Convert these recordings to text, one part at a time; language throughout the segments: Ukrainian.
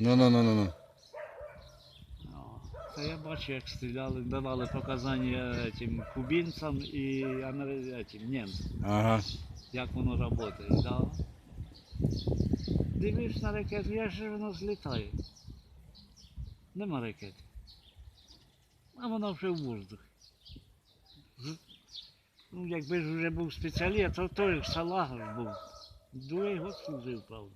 Ну, ну, ну, ну, ну. О, Та я бачу, як стріляли, давали показання цим кубинцям і амери... цим, німцям, Ага. як воно працює. Да? Дивишся на ракету, як же воно злітає. Нема ракети. А вона вже в воздух. З- Ну, якби ж вже був спеціаліст, то той салагар був. Другий год служив, правда.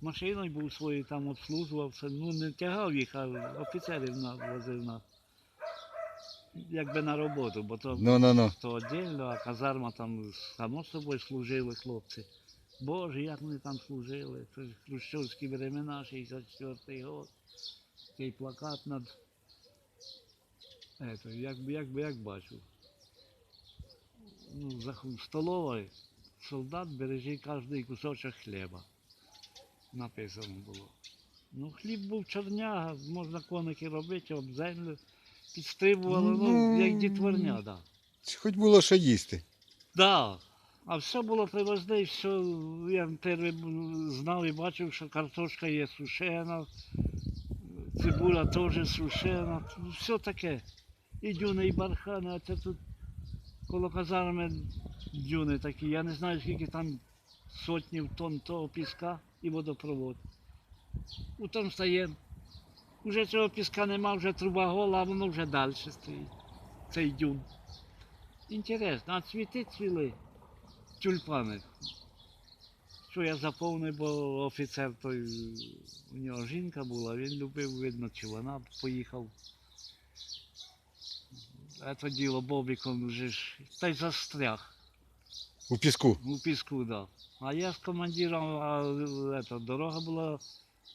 Машиною був своєю там обслужувався, ну не тягав їх, а офіцерів возив на. Якби на роботу, бо то, Ну, ну, ну. то віддільно, а казарма там само собою служили хлопці. Боже, як вони там служили. Це ж хрущовські времена, 64-й год. Такий плакат над. Ето, як, як, як бачу. Ну, за столовою солдат бережи кожний кусочок хліба. Написано було. Ну, хліб був чорняга, можна коники робити, об землю підстрибували, ну, Ну. як дітворня, так. Да. Хоч було що їсти. Да. А все було привозне, і все, я перший знав і бачив, що картошка є сушена, цибуля теж сушена, ну, все таке. І дюни, і бархани, а це тут коло казарми дюни такі. Я не знаю, скільки там сотнів тонн того піска і водопровод. У тому стає. Уже цього піска нема, вже труба гола, а воно вже далі стоїть. Цей дюн. Інтересно, а цвіти цвіли, тюльпани. Що я заповнив, бо офіцер той, у нього жінка була, він любив, видно, чи вона поїхав. Це діло Бобіком вже ж, та й застряг У піску. у піску дав. А я з командиром, а ето, дорога була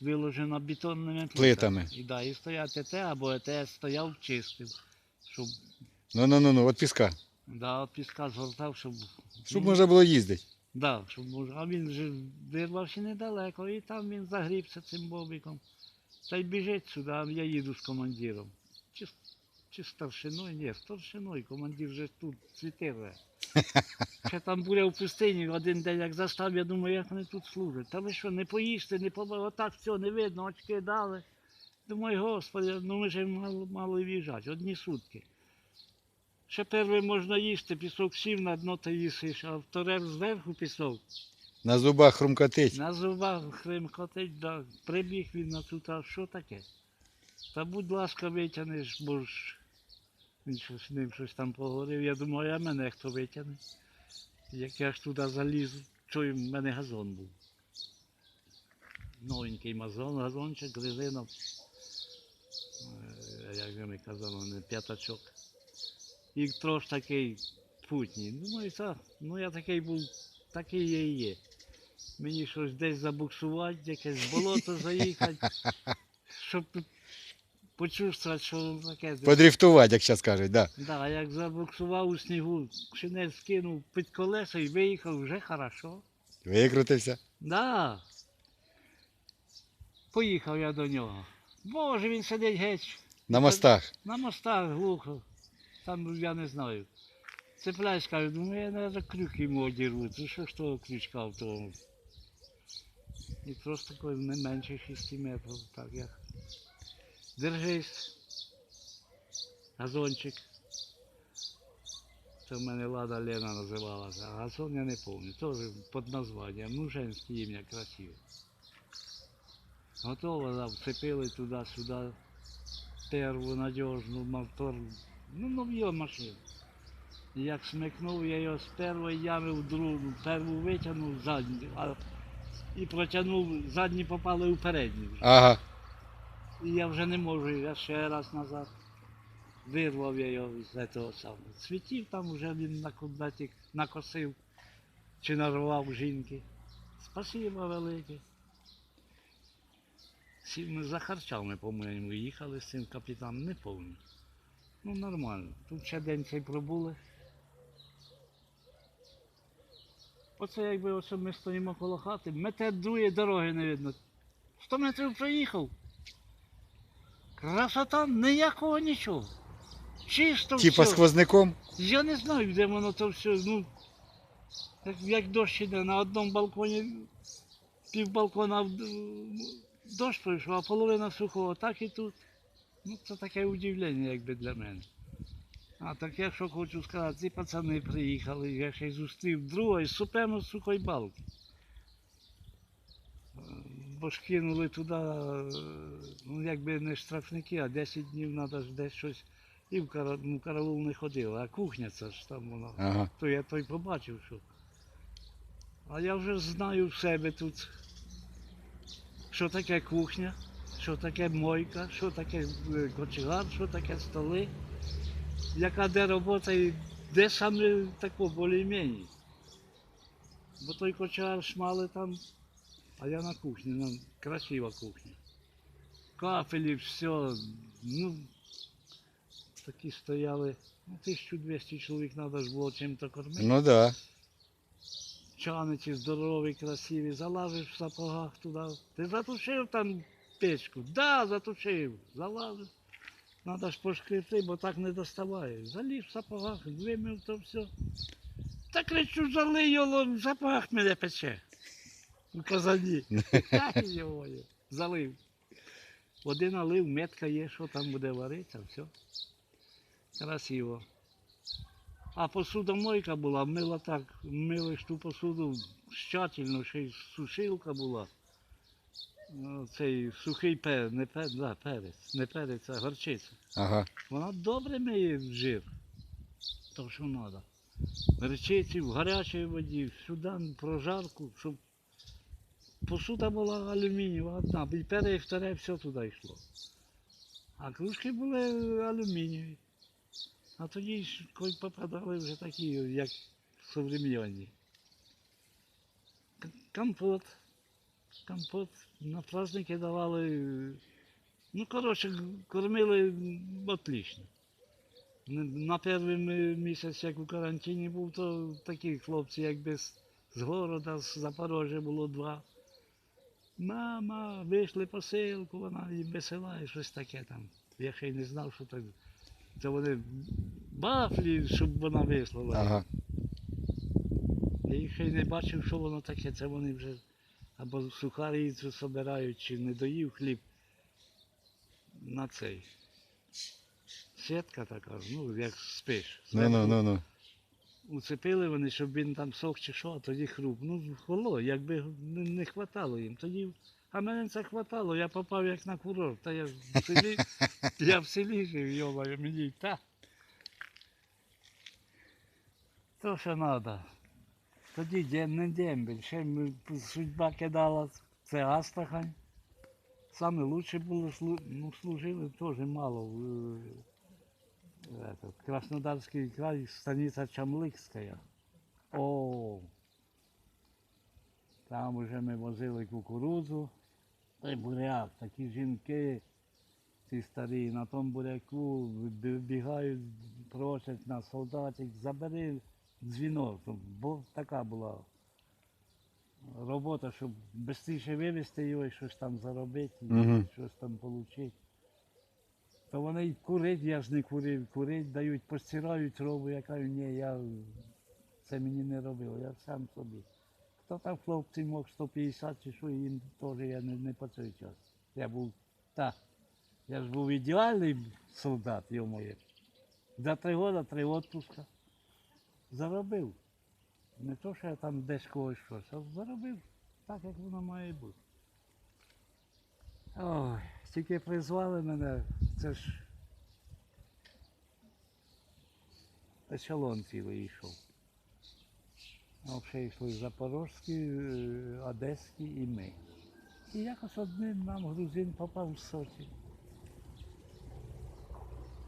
виложена бетонними Плитами. І, да, і стояв ТТ або ЕТС стояв, чистив, щоб Ну, ну, ну, ну, от піска. да, от піска згортав, щоб Щоб можна було їздити. Да, щоб мож... А він вже вирвався недалеко, і там він загрібся цим бобіком. Та й біжить сюди, а я їду з командиром. Чи, чи старшиною? Ні, старшиною, командир вже тут цвітере. Ще там буря в пустині один день, як застав, я думаю, як вони тут служать. Та ви що, не поїсти, не побачили, отак все не видно, очки дали. Думаю, господи, ну ми ж мало, мало в'їжджати, одні сутки. Ще перший можна їсти, пісок сів на дно та їсиш, а вторе зверху пісок. На зубах хрумкотить. На зубах хримкотить, да. прибіг він на тут, а що таке? Та будь ласка, витягнеш, бо ж він щось з ним щось там поговорив. Я думаю, а мене хто витягне? Як я ж туди заліз, що й в мене газон був. Новенький мазон, газончик, резина. Е, Як ми казали, п'ятачок. І трош такий путній. Думаю, так, ну я такий був, такий я і є. Мені щось десь забуксувати, якесь болото заїхати, щоб почувствувати, що воно таке. Подрифтувати, як зараз кажуть, да. Да, як забуксував у снігу, шинель скинув під колеса і виїхав вже хорошо. Викрутився. Да. Поїхав я до нього. Боже, він сидить геть На мостах. на мостах глухо. Там я не знаю. Цепляюсь, кажу, думаю, я навіть крюк йому одірву. Це що ж того крючка в тому? І просто такий не менше 6 метрів, так як. Держись. Газончик. Це в мене Лада Лена називалася, а газон я не пам'ятаю. Теж під названням. Ну, женське ім'я красиве. Готово, вцепили туди-сюди перву надіжну мотор. Ну, нов'я машина. І Як смикнув я його з першої ями в другу, перву витягнув задню, а, і протягнув, задні попали у передню. Ага. І я вже не можу, я ще раз назад. Вирвав я його з цього самого. Цвітів там вже він на кудатік накосив чи нарвав жінки. Спасибо велике. Ми за харчами, по-моєму, їхали з цим капітаном, не повні. Ну нормально. Тут ще день цей пробули. Оце якби оце ми стоїмо коло хати, мете другої дороги не видно. 100 метрів проїхав. Красота ніякого нічого. Чисто Типа все. сквозняком. Я не знаю, де воно то все. Ну, як, як дощ іде на одному балконі, пів балкона в- дощ пройшов, а половина сухого, так і тут. Ну, це таке удивлення, якби для мене. А так я що хочу сказати, ці пацани приїхали, я ще й зустрів друга із суперно сухої балки. Бо ж кинули туди, ну якби не штрафники, а 10 днів треба ж десь щось. І в ну, караул не ходив, а кухня це ж там вона. Ага. То я той побачив, що. А я вже знаю в себе тут, що таке кухня, що таке мойка, що таке е, кочегар, що таке столи, яка де робота і де саме тако більш-менш. Бо той кочегар шмали там, а я на кухні, ну, красива кухня. Кафелі, все, ну, такі стояли. Ну, 1200 чоловік треба ж було чим-то кормити. Ну да. Чаниці здорові, красиві, залазиш в сапогах туди. Ти затушив там печку? Да, затушив. Залазив. Треба ж пошкрити, бо так не доставає. Заліз в сапогах, вимив то все. Та кричу, залий його, в сапогах мене пече. У казані. Ай, йо-моє, Залив. Води налив, метка є, що там буде варитися, все. Красиво. А посудомойка була, мила так, мили ж ту посуду щательно, ще й сушилка була. Ну, Цей сухий перець, не перець, да, перець, не перець, а горчиця. Ага. Вона добре миє жир. То що треба. Горчиці в гарячій воді, сюди прожарку, щоб посуда була алюмінієва одна, і пере, і вторе все туди йшло. А кружки були алюмінієві. А тоді ж коли попадали вже такі, як современні. Компот. Компот. На праздники давали. Ну, коротше, кормили отлично. На перший місяць, як у карантині був, то такі хлопці, якби з, з города, з Запорожжя було два. Мама, вийшли посилку, вона їм висилає щось таке там. Я ще й не знав, що так. Це вони бафлі, щоб вона вислала. Ага. Я ще й не бачив, що воно таке. Це вони вже або сухарі це собирають, чи не доїв хліб на цей. Сітка така, ну як спиш. Ну ну ну ну. Уцепили вони, щоб він там сох чи що, а тоді хруп. Ну, холо, якби не, не хватало їм. Тоді, а мене це хватало, я попав як на курорт. Та я в селі, я в селі жив, йомаю, мені та. То що треба. Тоді день не дембель. Ще ми- судьба кидала, це Астрахань. Саме лучше було, ну, служили теж мало. Этот, Краснодарский край, станица Чамликская. О, там уже ми возили кукурудзу. Та й буряк, такі жінки, ці старі, на тому буряку бігають, просять нас, солдатик, забери дзвінок, Ну, бо така була робота, щоб швидше вивезти його і щось там заробити, Мгм. щось там отримати. То вони й курить, я ж не курив, курить, дають, постирають робу, я кажу, ні, я це мені не робив, я сам собі. Хто там хлопці мог 150 чи що, їм теж я не, не по цей час. Я був, та, я ж був ідеальний солдат, йо-моє. За три роки три відпуска. Заробив. Не то, що я там десь когось щось, а заробив так, як воно має бути. Ой, тільки призвали мене, це ж ешелон цілий йшов. А взагалі йшли запорожські, е, одеські і ми. І якось одним нам грузин попав в Сочі.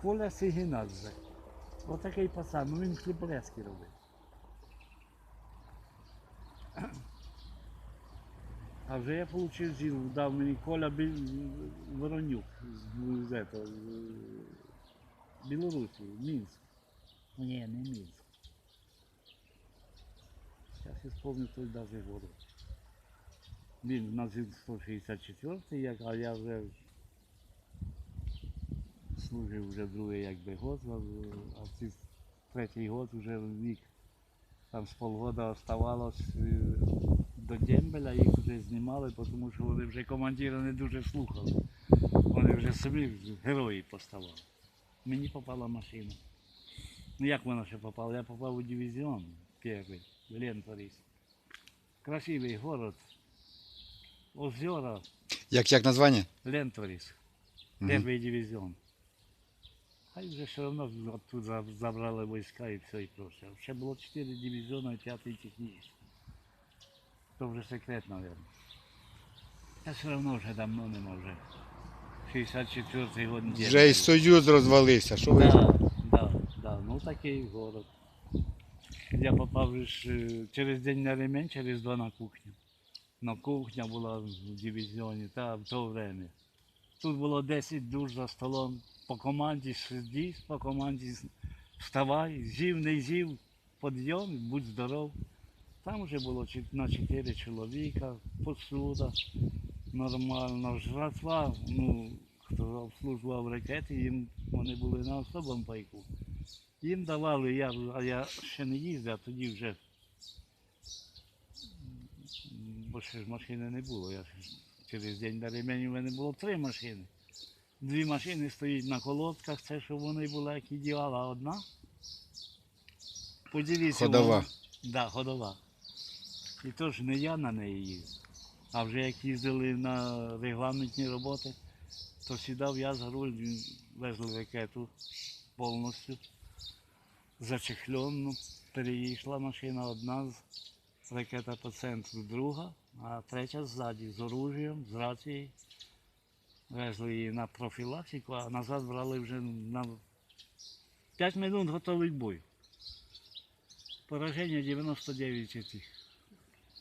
Коля Сигінадзе. Отакий пацан, ну він хліборезки робив. А вже я отримав жінку, дав мені Коля Воронюк з, з, з Білорусі, Мінськ. Ну, ні, не Мінськ. Зараз я вспомню той даже город. Він у нас він 164 як, а я вже служив вже другий якби год, а, ці третій год вже вік. Там з полгода оставалось е, до Дембеля, їх вже знімали, тому що вони вже командира не дуже слухали. Вони вже самі герої поставали. Мені попала машина. Ну як вона ще попала? Я попав у дивізіон перший, в Ленторіс. Красивий город. Озера, Як, як названня? Ленторіс. Перший дивізіон. Хай вже все одно за- забрали війська і все і проще. Ще було 4 дивізіони, п'ятий технічний. То вже секрет, мабуть. Та все одно вже давно нема вже. 64-й год. Вже і Союз розвалився. Що ви? Да, да. Ну такий город. Я попав ж е, через день на ремень, через два на кухню. На кухня була в дивізіоні, та в то время. Тут було 10 душ за столом. По команді сиди, по команді вставай, зів, не зів, підйом, будь здоров. Там вже було на 4 чоловіка, посуда, нормально, жратва, ну, хто обслужував ракети, їм вони були на особому пайку. Їм давали, я, а я ще не їздив, а тоді вже. Бо ще ж машини не було. Я через день на ремені в мене було три машини. Дві машини стоять на колодках, це щоб вони були як ідеал, а одна. Поділіться. Ходова. вона- Да, ходова. І то ж не я на неї їздив. А вже як їздили на регламентні роботи, то сідав я за руль, везли ракету повністю зачехлену. Переїшла машина одна ракета по центру, друга, а третя ззаді з оружієм, з рацією. Везли її на профілактику, а назад брали вже на 5 минут готовий бой. Пораження 99 цих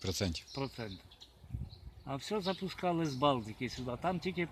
Процентів. процентів. А все запускали з Балтики сюди. Там тільки